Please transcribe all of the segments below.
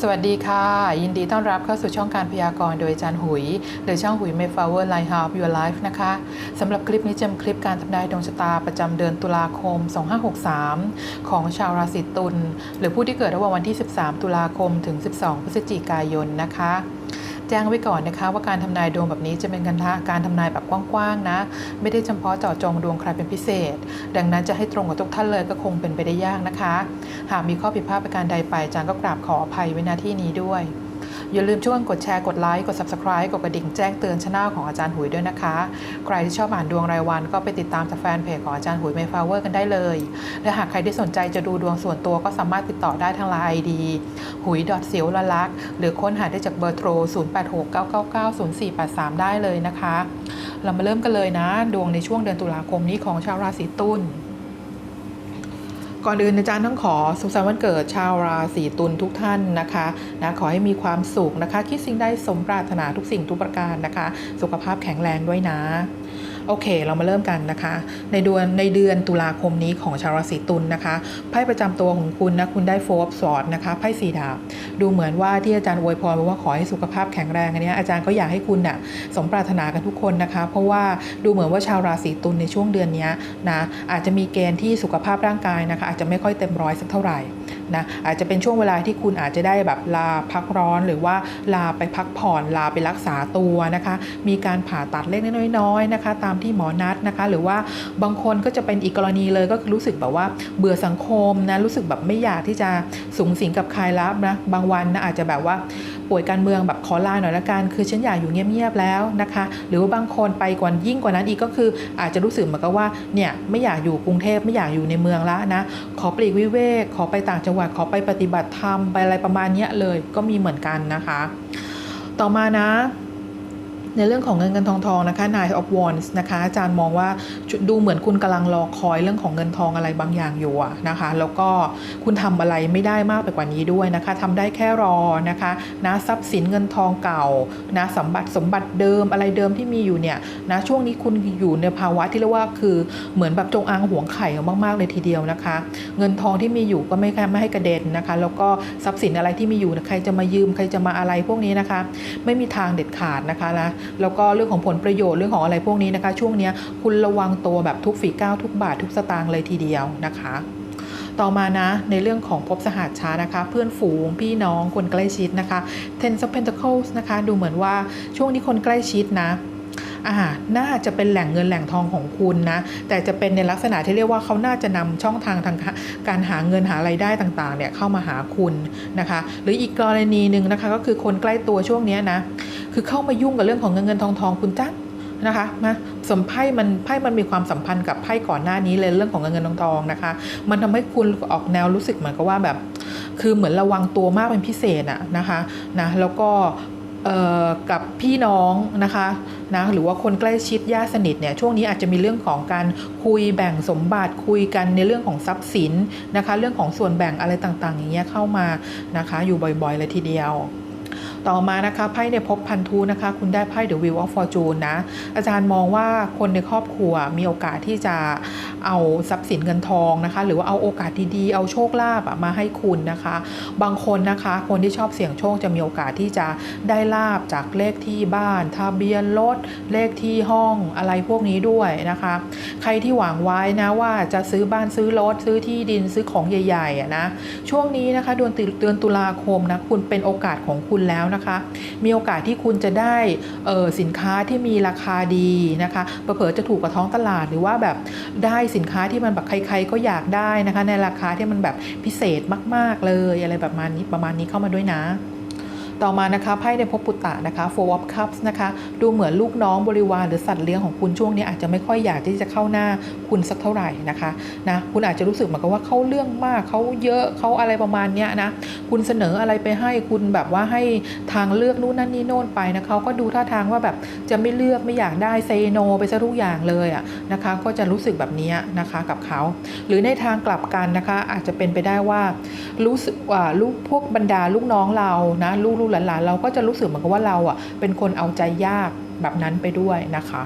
สวัสดีค่ะ ยินดีต้อนรับเข้าสู่ช่องการพยากรณ์โดยอาจารย์หุย หรือช่องหุย Mayflower Light Half Your Life นะคะสำหรับคลิปนี้จะเป็นคลิปการทำนายดวงชะตาประจำเดือนตุลาคม 2563 ของชาวราศีตุลหรือผู้ที่เกิดระหว่างวันที่ 13 ตุลาคมถึง 12 พฤศจิกายนนะคะ จ้งไว้ก่อนนะคะว่าการทำนายดวงแบบนี้จะเป็นการทะการทำนายแบบกว้างๆนะ ไม่ได้เฉพาะเจาะจงดวงใครเป็นพิเศษ ดังนั้นจะให้ตรงกับทุกท่านเลยก็คงเป็นไปได้ยากนะคะ หากมีข้อผิดพลาดประการใดไปจางก็กราบขออภัยไว้ณที่นี้ด้วย อย่าลืมช่วยกดแชร์กดไลค์กด subscribe กดกระดิ่งแจ้งเตือนช่องของอาจารย์หุยด้วยนะคะ ใครที่ชอบอ่านดวงรายวันก็ไปติดตามจากแฟนเพจของอาจารย์หุยเมฟาเวอร์กันได้เลย และหากใครที่สนใจจะดูดวงส่วนตัวก็สามารถติดต่อได้ทางไลน์ ID หุยดอทเสียวละลักหรือค้นหาได้จากเบอร์โทร 0869990483 ได้เลยนะคะ เรามาเริ่มกันเลยนะ ดวงในช่วงเดือนตุลาคมนี้ของชาวราศีตุล ก่อนอื่นอาจารย์ต้องขอสุขสันต์วันเกิดชาวราศีตุลทุกท่านนะคะนะขอให้มีความสุขนะคะ คิดสิ่งใดสมปรารถนาทุกสิ่งทุกประการนะคะ สุขภาพแข็งแรงด้วยนะ โอเค เรามาเริ่มกันนะคะ ในเดือนในเดือนตุลาคมนี้ของชาวราศีตุลนะคะไพ่ประจำตัวของคุณนะคุณได้โฟร์สอดนะคะไพ่สีดาบดูเหมือนว่าที่อาจารย์อวยพรว้ว่าขอให้สุขภาพแข็งแรงอันนี้อาจารย์ก็อยากให้คุณน่ะสมปรารถนากันทุกคนนะคะ เพราะว่าดูเหมือนว่าชาวราศีตุลในช่วงเดือนนี้นะอาจจะมีเกณฑ์ที่สุขภาพร่างกายนะคะ อาจจะไม่ค่อยเต็มร้อยสักเท่าไหร่ นะอาจจะเป็นช่วงเวลาที่คุณอาจจะได้แบบลาพักร้อน หรือว่าลาไปพักผ่อนลาไปรักษาตัวนะคะ มีการผ่าตัดเล็กๆน้อยๆนะคะ ตามที่หมอนัดนะคะ หรือว่าบางคนก็จะเป็นอีกกรณีเลยก็คือรู้สึกแบบว่าเบื่อสังคมนะรู้สึกแบบไม่อยากที่จะสูงสิงกับใครแล้วนะบางวันนะอาจจะแบบว่า ป่วยการเมืองแบบขอลาหน่อยละกันคือฉันอยากอยู่เงียบๆแล้วนะคะ หรือว่าบางคนไปกว่ายิ่งกว่านั้นอีกก็คืออาจจะรู้สึกเหมือนกับว่าเนี่ยไม่อยากอยู่กรุงเทพไม่อยากอยู่ในเมืองละนะขอปลีกวิเวกขอไปต่างจังหวัดขอไปปฏิบัติธรรมไปอะไรประมาณนี้เลยก็มีเหมือนกันนะคะ ต่อมานะ ในเรื่องของเงินเงินทองทองนะคะ Nine of Wands นะคะอาจารย์มองว่าดูเหมือนคุณกำลังรอคอยเรื่องของเงินทองอะไรบางอย่างอยู่นะคะ แล้วก็คุณทำอะไรไม่ได้มากไปกว่านี้ด้วยนะคะทำได้แค่รอนะคะนะทรัพย์สินเงินทองเก่านะสมบัติสมบัติเดิมอะไรเดิมที่มีอยู่เนี่ยนะช่วงนี้คุณอยู่ในภาวะที่เรียกว่าคือเหมือนแบบจงอางหวงไข่มากๆเลยทีเดียวนะคะ เงินทองที่มีอยู่ก็ไม่ค่ไม่ให้กระเด็นนะคะ แล้วก็ทรัพย์สินอะไรที่มีอยู่ใครจะมายืมใครจะมาอะไรพวกนี้นะคะ ไม่มีทางเด็ดขาดนะคะนะแล้วก็เรื่องของผลประโยชน์เรื่องของอะไรพวกนี้นะคะ ช่วงนี้คุณระวังตัวแบบทุกฝีก้าวทุกบาททุกสตางค์เลยทีเดียวนะคะต่อมานะในเรื่องของพบสหัสช้านะคะ เพื่อนฝูงพี่น้องคนใกล้ชิดนะคะ Ten of Pentacles นะคะ ดูเหมือนว่าช่วงนี้คนใกล้ชิดนะ อ่าน่าจะเป็นแหล่งเงินแหล่งทองของคุณนะ แต่จะเป็นในลักษณะที่เรียกว่าเขาน่าจะนำช่องทางทางการหาเงินหารายได้ต่างๆเนี่ยเข้ามาหาคุณนะคะ หรืออีกกรณีหนึ่งนะคะก็คือคนใกล้ตัวช่วงนี้นะ คือเข้ามายุ่งกับเรื่องของเงินเงินทองทองคุณจ้านะคะมาสมไพ่มันไพ่มันมีความสัมพันธ์กับไพ่ก่อนหน้านี้เลยเรื่องของเงินเงินทองทองนะคะ มันทำให้คุณออกแนวรู้สึกเหมือนกับว่าแบบ คือเหมือนระวังตัวมากเป็นพิเศษอะนะคะนะแล้วก็กับพี่น้องนะคะ นะหรือว่าคนใกล้ชิดญาติสนิทเนี่ยช่วงนี้อาจจะมีเรื่องของการคุยแบ่งสมบัติคุยกันในเรื่องของทรัพย์สินนะคะ เรื่องของส่วนแบ่งอะไรต่างๆ อย่างเงี้ยเข้ามานะคะ อยู่บ่อยๆเลยทีเดียวต่อมานะคะไพ่ในภพพันธุนะคะ คุณได้ไพ่ The Wheel of Fortune นะ อาจารย์มองว่าคนในครอบครัวมีโอกาสที่จะ เอาทรัพย์สินเงินทองนะคะ หรือว่าเอาโอกาสดีๆเอาโชคลาภมาให้คุณนะคะ บางคนนะคะ คนที่ชอบเสี่ยงโชคจะมีโอกาสที่จะได้ลาบจากเลขที่บ้าน ทะเบียนรถเลขที่ห้องอะไรพวกนี้ด้วยนะคะ ใครที่หวังไว้นะว่าจะซื้อบ้านซื้อรถซื้อที่ดินซื้อของใหญ่ๆนะช่วงนี้นะคะเดือนตุเดือนตุลาคมนะคุณเป็นโอกาสของคุณแล้วนะคะ มีโอกาสที่คุณจะได้เออสินค้าที่มีราคาดีนะคะเผลอจะถูกกว่าท้องตลาดหรือว่าแบบได้สินค้าที่มันแบบใครๆก็อยากได้นะคะ ในราคาที่มันแบบพิเศษมาก ๆเลยอะไรแบบมานี้ประมาณนี้เข้ามาด้วยนะ ต่อมานะคะไพ่ในภพปุตตะนะคะ Four of Cups นะคะดูเหมือนลูกน้องบริวารหรือสัตว์เลี้ยงของคุณช่วงนี้อาจจะไม่ค่อยอยากที่จะเข้าหน้าคุณสักเท่าไหร่นะคะนะคุณอาจจะรู้สึกเหมือนกับว่าเขาเรื่องมากเขาเยอะเขาอะไรประมาณเนี้ยนะคุณเสนออะไรไปให้คุณแบบว่าให้ทางเลือกนู่นนั่นนี่โน่นไปนะเขาก็ดูท่าทางว่าแบบจะไม่เลือกไม่อยากได้เซโนไปซะทุกอย่างเลยอะนะคะก็จะรู้สึกแบบนี้นะคะกับเขา หรือในทางกลับกันนะคะอาจจะเป็นไปได้ว่ารู้สึกว่าลูกพวกบรรดาลูกน้องเรานะลูกลูกหลานๆเราก็จะรู้สึกเหมือนกับว่าเราอะเป็นคนเอาใจยากแบบนั้นไปด้วยนะคะ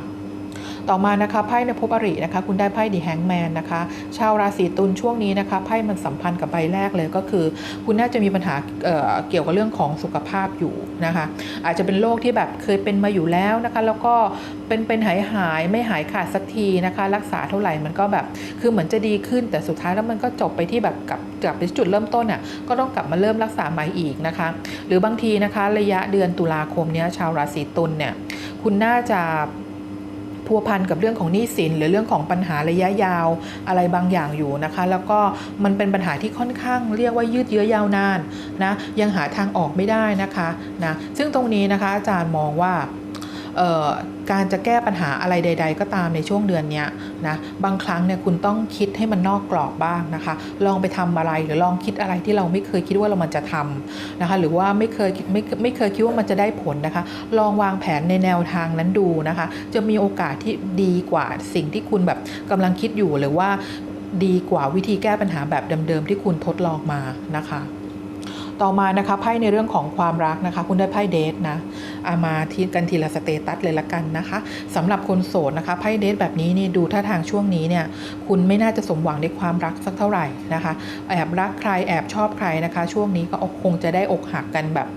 ต่อมานะคะไพ่ในภพอรินะคะ คุณได้ไพ่ดีแฮงแมนนะคะ ชาวราศีตุลช่วงนี้นะคะไพ่มันสัมพันธ์กับใบแรกเลยก็คือ คุณน่าจะมีปัญหาเเกี่ยวกับเรื่องของสุขภาพอยู่นะคะ อาจจะเป็นโรคที่แบบเคยเป็นมาอยู่แล้วนะคะ แล้วก็เป็นเป็นหายหายไม่หายขาดสักทีนะคะ รักษาเท่าไหร่มันก็แบบคือเหมือนจะดีขึ้นแต่สุดท้ายแล้วมันก็จบไปที่แบบกลับกลับไปจุดเริ่มต้นอะก็ต้องกลับมาเริ่มรักษาใหม่อีกนะคะ หรือบางทีนะคะ ระยะเดือนตุลาคมเนี้ยชาวราศีตุลเนี่ยคุณน่าจะ พัวพันกับเรื่องของหนี้สิน หรือเรื่องของปัญหาระยะยาวอะไรบางอย่างอยู่นะคะ แล้วก็มันเป็นปัญหาที่ค่อนข้างเรียกว่ายืดเยื้อยาวนานนะยังหาทางออกไม่ได้นะคะนะซึ่งตรงนี้นะคะอาจารย์มองว่า การจะแก้ปัญหาอะไรใด ๆ ก็ตามในช่วงเดือนนี้นะบางครั้งเนี่ยคุณต้องคิดให้มันนอกกรอบบ้างนะคะ ลองไปทำอะไรหรือลองคิดอะไรที่เราไม่เคยคิดว่าเรามันจะทำนะคะ หรือว่าไม่เคยไม่ไม่เคยคิดว่ามันจะได้ผลนะคะ ลองวางแผนในแนวทางนั้นดูนะคะ จะมีโอกาสที่ดีกว่าสิ่งที่คุณแบบกำลังคิดอยู่หรือว่าดีกว่าวิธีแก้ปัญหาแบบเดิมๆที่คุณทดลองมานะคะ ต่อมานะคะไพ่ในเรื่องของความรักนะคะ คุณได้ไพ่เดทนะอามาทีกันทีละสเตตัสเลยละกันนะคะสำหรับคนโสดนะคะไพ่เดทแบบนี้นี่ดูท่าทางช่วงนี้เนี่ยคุณไม่น่าจะสมหวังในความรักสักเท่าไหร่นะคะ แอบรักใครแอบชอบใครนะคะ ช่วงนี้ก็คงจะได้อกหักกันแบบ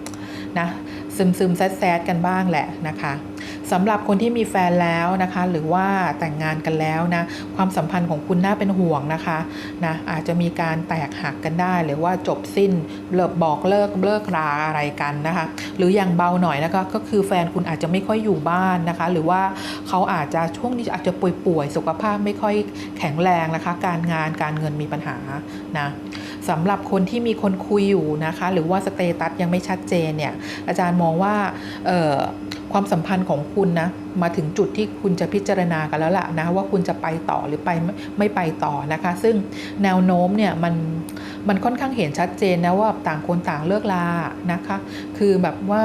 นะซึมซึมแซดแซดกันบ้างแหละนะคะ สำหรับคนที่มีแฟนแล้วนะคะ หรือว่าแต่งงานกันแล้วนะความสัมพันธ์ของคุณน่าเป็นห่วงนะคะนะอาจจะมีการแตกหักกันได้ หรือว่าจบสิ้นเลิกบอกเลิกเลิกราอะไรกันนะคะ หรืออย่างเบาหน่อยนะคะก็คือแฟนคุณอาจจะไม่ค่อยอยู่บ้านนะคะ หรือว่าเขาอาจจะช่วงนี้อาจจะป่วยๆสุขภาพไม่ค่อยแข็งแรงนะคะ การงานการเงินมีปัญหานะสำหรับคนที่มีคนคุยอยู่นะคะ หรือว่าสเตตัสยังไม่ชัดเจนเนี่ยอาจารย์มองว่าเออ ความสัมพันธ์ของคุณนะมาถึงจุดที่คุณจะพิจารณากันแล้วล่ะนะว่าคุณจะไปต่อหรือไปไม่ไปต่อนะคะ ซึ่งแนวโน้มเนี่ยมันมันค่อนข้างเห็นชัดเจนนะว่าต่างคนต่างเลิกลานะคะ คือแบบว่า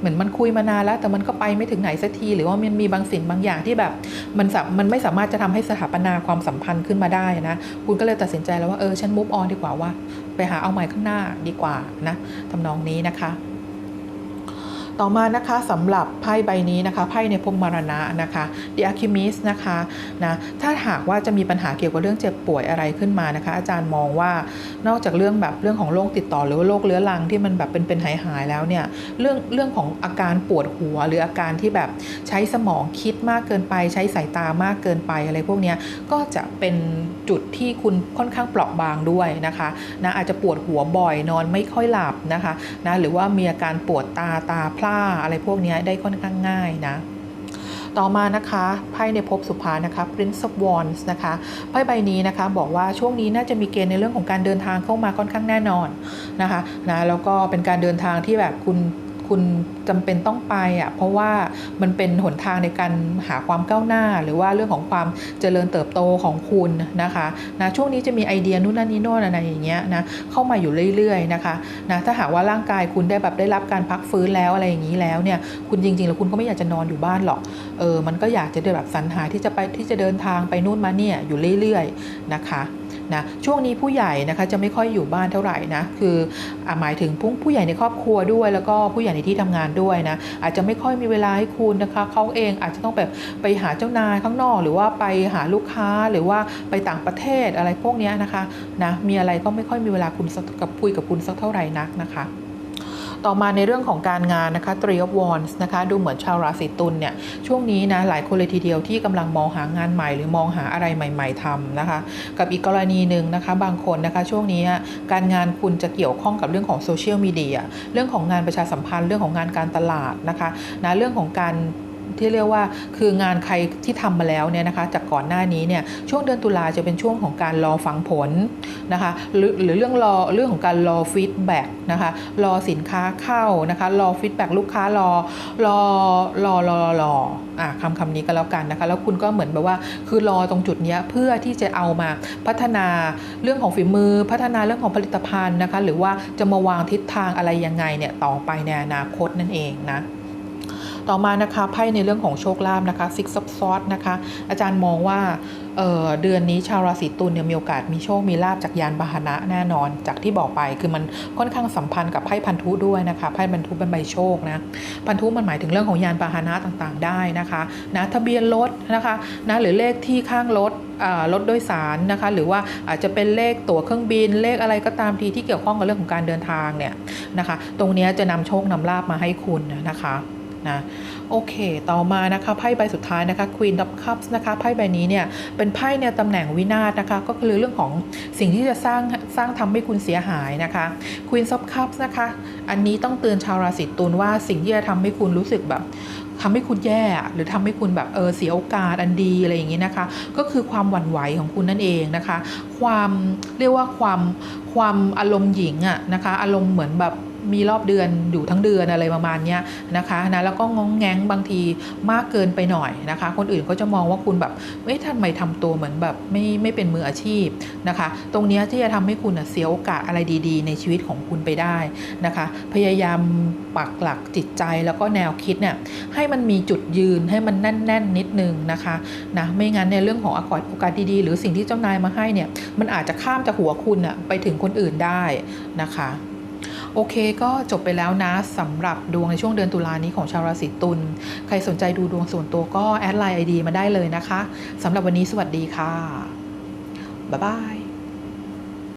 เหมือนมันคุยมานานแล้ว แต่มันก็ไปไม่ถึงไหนสักที หรือว่ามันมีบางสิ่งบางอย่างที่แบบมันมันไม่สามารถจะทำให้สถาปนาความสัมพันธ์ขึ้นมาได้นะ คุณก็เลยตัดสินใจแล้วว่าเออฉันมุฟออนดีกว่าว่า ไปหาเอาใหม่ข้างหน้าดีกว่านะทำนองนี้นะคะ ต่อมานะคะสำหรับไพ่ใบนี้นะคะไพ่ในภพมรณะนะคะ The Alchemist นะคะนะถ้าหากว่าจะมีปัญหาเกี่ยวกับเรื่องเจ็บป่วยอะไรขึ้นมานะคะ อาจารย์มองว่านอกจากเรื่องแบบเรื่องของโรคติดต่อหรือว่าโรคเรื้อรังที่มันแบบเป็นเป็นหายหายแล้วเนี่ยเรื่องเรื่องของอาการปวดหัวหรืออาการที่แบบใช้สมองคิดมากเกินไป ใช้สายตามากเกินไปอะไรพวกนี้ก็จะเป็นจุดที่คุณค่อนข้างเปราะบางด้วยนะคะนะอาจจะปวดหัวบ่อยนอนไม่ค่อยหลับนะคะนะหรือว่ามีอาการปวดตาตาพร่าอะไรพวกนี้ได้ค่อนข้างง่ายนะต่อมานะคะไพ่ในภพสุภานะคะ Prince of Wands นะคะไพ่ใบนี้นะคะบอกว่าช่วงนี้น่าจะมีเกณฑ์ในเรื่องของการเดินทางเข้ามาค่อนข้างแน่นอนนะคะนะแล้วก็เป็นการเดินทางที่แบบคุณ คุณจำเป็นต้องไปอะเพราะว่ามันเป็นหนทางในการหาความก้าวหน้า หรือว่าเรื่องของความเจริญเติบโตของคุณนะคะนะช่วงนี้จะมีไอเดียนู่นนั่นนี่โน่นอะไรอย่างเงี้ยนะเข้ามาอยู่เรื่อยๆนะคะนะถ้าหากว่าร่างกายคุณได้แบบได้รับการพักฟื้นแล้วอะไรอย่างนี้แล้วเนี่ยคุณจริงๆแล้วคุณก็ไม่อยากจะนอนอยู่บ้านหรอกเออมันก็อยากจะได้แบบสรรหาที่จะไปที่จะเดินทางไปนู่นมาเนี่ยอยู่เรื่อยๆนะคะ นะช่วงนี้ผู้ใหญ่นะคะจะไม่ค่อยอยู่บ้านเท่าไหร่นะคืออหมายถึงผู้ผู้ใหญ่ในครอบครัวด้วย แล้วก็ผู้ใหญ่ในที่ทำงานด้วยนะอาจจะไม่ค่อยมีเวลาให้คุณนะคะเขาเองอาจจะต้องแบบไปหาเจ้านายข้างนอก หรือว่าไปหาลูกค้าหรือว่าไปต่างประเทศอะไรพวกนี้นะคะนะมีอะไรก็ไม่ค่อยมีเวลาคุณกกับคุยกับคุณสักเท่าไหร่นักนะคะ ต่อมาในเรื่องของการงานนะคะ Three of Wands นะคะ ดูเหมือนชาวราศีตุลเนี่ย ช่วงนี้นะหลายคนเลยทีเดียวที่กำลังมองหางานใหม่ หรือมองหาอะไรใหม่ ๆทำนะคะ กับอีกกรณีหนึ่งนะคะ บางคนนะคะ ช่วงนี้การงานคุณจะเกี่ยวข้องกับเรื่องของโซเชียลมีเดียเรื่องของงานประชาสัมพันธ์เรื่องของงานการตลาดนะคะนะเรื่องของการ ที่เรียกว่าคืองานใครที่ทำมาแล้วเนี่ยนะคะจากก่อนหน้านี้เนี่ยช่วงเดือนตุลาจะเป็นช่วงของการรอฟังผลนะคะหรือหรือเรื่องรอเรื่องของการรอฟีดแบ็กนะคะรอสินค้าเข้านะคะรอฟีดแบ็กลูกค้ารอรอรอรอรออะคำคำนี้ก็แล้วกันนะคะแล้วคุณก็เหมือนแบบว่าคือรอตรงจุดนี้เพื่อที่จะเอามาพัฒนาเรื่องของฝีมือ พัฒนาเรื่องของผลิตภัณฑ์นะคะหรือว่าจะมาวางทิศทางอะไรยังไงเนี่ยต่อไปในอนาคตนั่นเองนะ ต่อมานะคะไพ่ในเรื่องของโชคลาภนะคะ Six of Swords นะคะอาจารย์มองว่าเเดือนนี้ชาวราศีตุลเนี่ยมีโอกาสมีโชค มีลาภจากยานพาหนะแน่นอน จากที่บอกไปคือมันค่อนข้างสัมพันธ์กับไพ่พันธุด้วยนะคะไพ่พันธุเป็นใบโชคนะพันธุมันหมายถึงเรื่องของยานพาหนะต่างๆ ได้นะคะนะทะเบียนรถนะคะนะหรือเลขที่ข้างรถรถโดยสารนะคะหรือว่าอาจจะเป็นเลขตั๋วเครื่องบินเลขอะไรก็ตามทีที่เกี่ยวข้องกับเรื่องของการเดินทางเนี่ยนะคะตรงนี้จะนำโชคนำลาบมาให้คุณนะคะ นะโอเค ต่อมานะคะไพ่ใบสุดท้ายนะคะ Queen of Cups นะคะไพ่ใบนี้เนี่ยเป็นไพ่ในตำแหน่งวินาศนะคะ ก็คือเรื่องของสิ่งที่จะสร้างสร้างทำให้คุณเสียหายนะคะ Queen of Cups นะคะ อันนี้ต้องเตือนชาวราศีตุลว่าสิ่งที่จะทำให้คุณรู้สึกแบบทำให้คุณแย่หรือทำให้คุณแบบเออเสียโอกาสอันดีอะไรอย่างนี้นะคะ ก็คือความหวั่นไหวของคุณนั่นเองนะคะ ความเรียกว่าความความอารมณ์หญิงอะนะคะ อารมณ์เหมือนแบบ มีรอบเดือนอยู่ทั้งเดือนอะไรประมาณนี้นะคะนะแล้วก็งองแงงบางทีมากเกินไปหน่อยนะคะ คนอื่นก็จะมองว่าคุณแบบเอ๊ะทำไมทำตัวเหมือนแบบไม่ไม่เป็นมืออาชีพนะคะ ตรงนี้ที่จะทำให้คุณเสียโอกาสอะไรดี ๆ ในชีวิตของคุณไปได้นะคะ พยายามปักหลักจิตใจแล้วก็แนวคิดเนี่ยให้มันมีจุดยืนให้มันแน่น ๆ นิดนึงนะคะนะไม่งั้นในเรื่องของโอกาสโอกาสดีๆ หรือสิ่งที่เจ้านายมาให้เนี่ยมันอาจจะข้ามจากหัวคุณอะไปถึงคนอื่นได้นะคะ โอเคก็จบไปแล้วนะสำหรับดวงในช่วงเดือนตุลานี้ของชาวราศีตุลใครสนใจดูดวงส่วนตัวก็แอดไลน์ไอดีมาได้เลยนะคะสำหรับวันนี้สวัสดีค่ะบ๊ายบาย